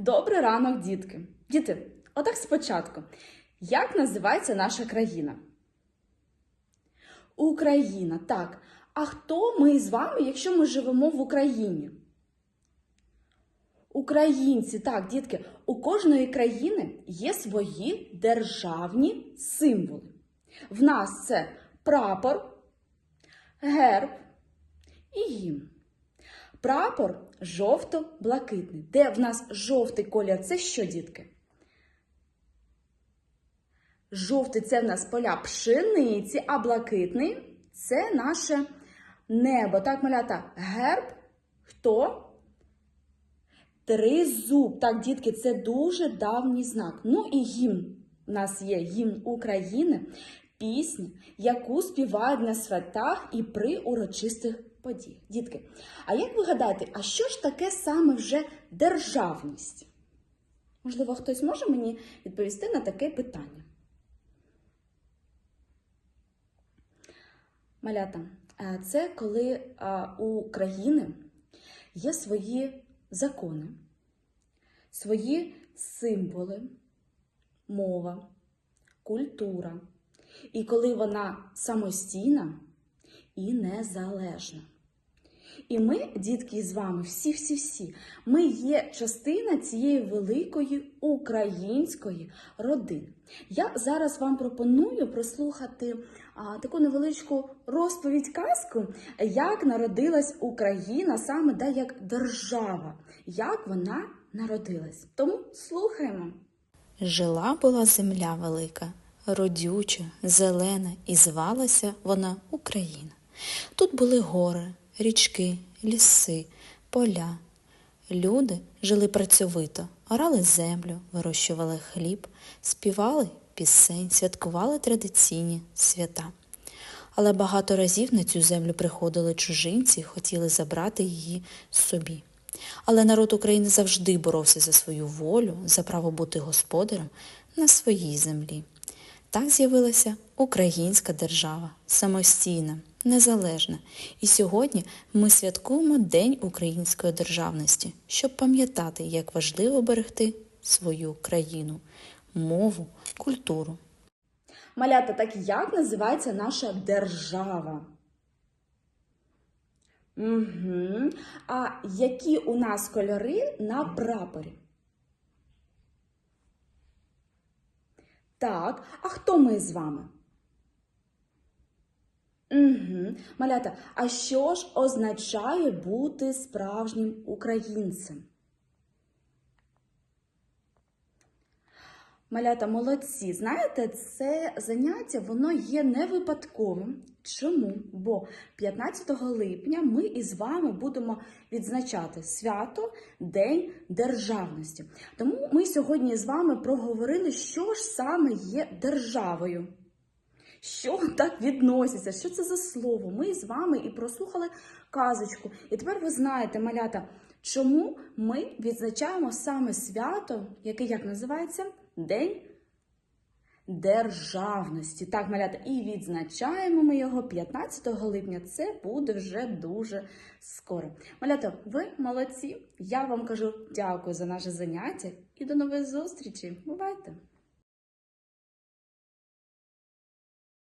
Добрий ранок, дітки. Діти, отак спочатку. Як називається наша країна? Україна, так. А хто ми з вами, якщо ми живемо в Україні? Українці, так, дітки, у кожної країни є свої державні символи. В нас це прапор, герб і гімн. Прапор жовто-блакитний. Де в нас жовтий колір? Це що, дітки? Жовтий це в нас поля пшениці, а блакитний це наше небо. Так, малята, герб хто? Тризуб. Так, дітки, це дуже давній знак. Ну і гімн. У нас є гімн України, пісня, яку співають на святах і при урочистих подіях. Дітки, а як ви гадаєте, а що ж таке саме вже державність? Можливо, хтось може мені відповісти на таке питання? Малята, е, це коли е, у країни є свої закони, свої символи, мова, культура. І коли вона самостійна і незалежна. І ми, дітки, з вами, всі-всі-всі, ми є частина цієї великої української родини. Я зараз вам пропоную прослухати а, таку невеличку розповідь казку, як народилась Україна, саме да, як держава, як вона народилась. Тому слухаємо. Жила була земля велика, родюча, зелена, і звалася вона Україна. Тут були гори, річки, ліси, поля. Люди жили працьовито, орали землю, вирощували хліб, співали пісень, святкували традиційні свята. Але багато разів на цю землю приходили чужинці і хотіли забрати її собі. Але народ України завжди боровся за свою волю, за право бути господарем на своїй землі. Так з'явилася українська держава, самостійна, незалежна. І сьогодні ми святкуємо День української державності, щоб пам'ятати, як важливо берегти свою країну, мову, культуру. Малята, так як називається наша держава? Угу. А які у нас кольори на прапорі? Так, а хто ми з вами? Угу. Малята, а що ж означає бути справжнім українцем? Малята молодці. Знаєте, це заняття воно є не випадковим. Чому? Бо 15 липня ми із вами будемо відзначати свято День Державності. Тому ми сьогодні з вами проговорили, що ж саме є державою. Що так відноситься? Що це за слово? Ми з вами і прослухали казочку. І тепер ви знаєте, малята, чому ми відзначаємо саме свято, яке як називається? День державності. Так, малята, і відзначаємо ми його 15 липня. Це буде вже дуже скоро. Малята, ви молодці. Я вам кажу дякую за наше заняття і до нових зустрічей. Бувайте!